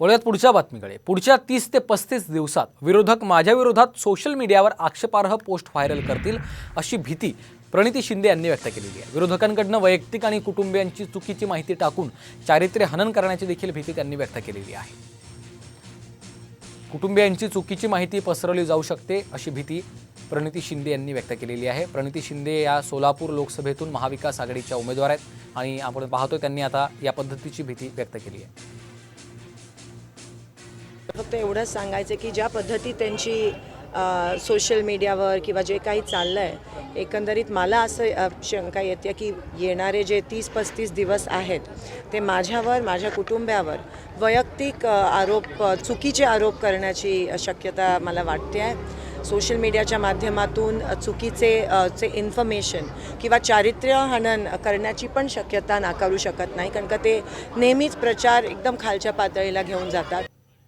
वळूयात पुढच्या बातमीकडे. पुढच्या तीस ते पस्तीस दिवसात विरोधक माझ्या विरोधात सोशल मीडियावर आक्षेपार्ह पोस्ट व्हायरल करतील अशी भीती प्रणिती शिंदे यांनी व्यक्त केलेली आहे. विरोधकांकडनं वैयक्तिक आणि कुटुंबियांची चुकीची माहिती टाकून चारित्र्य हनन करण्याची देखील भीती त्यांनी व्यक्त केलेली आहे. कुटुंबियांची चुकीची माहिती पसरवली जाऊ शकते अशी भीती प्रणिती शिंदे यांनी व्यक्त केलेली आहे. प्रणिती शिंदे या सोलापूर लोकसभेतून महाविकास आघाडीच्या उमेदवार आहेत आणि आपण पाहतो त्यांनी आता या पद्धतीची भीती व्यक्त केली आहे. फक्त एवढंच सांगायचं की ज्या पद्धती त्यांची सोशल मीडियावर किंवा जे काही चाललं आहे एकंदरीत मला असं शंका येते की येणारे जे तीस पस्तीस दिवस आहेत ते माझ्यावर माझ्या कुटुंबावर वैयक्तिक आरोप चुकीचे आरोप करण्याची शक्यता मला वाटते आहे. सोशल मीडियाच्या माध्यमातून चुकीचे चे इन्फॉर्मेशन किंवा चारित्र्य हनन करण्याची पण शक्यता नाकारू शकत नाही कारण का ते नेहमीच प्रचार एकदम खालच्या पातळीला घेऊन जातात.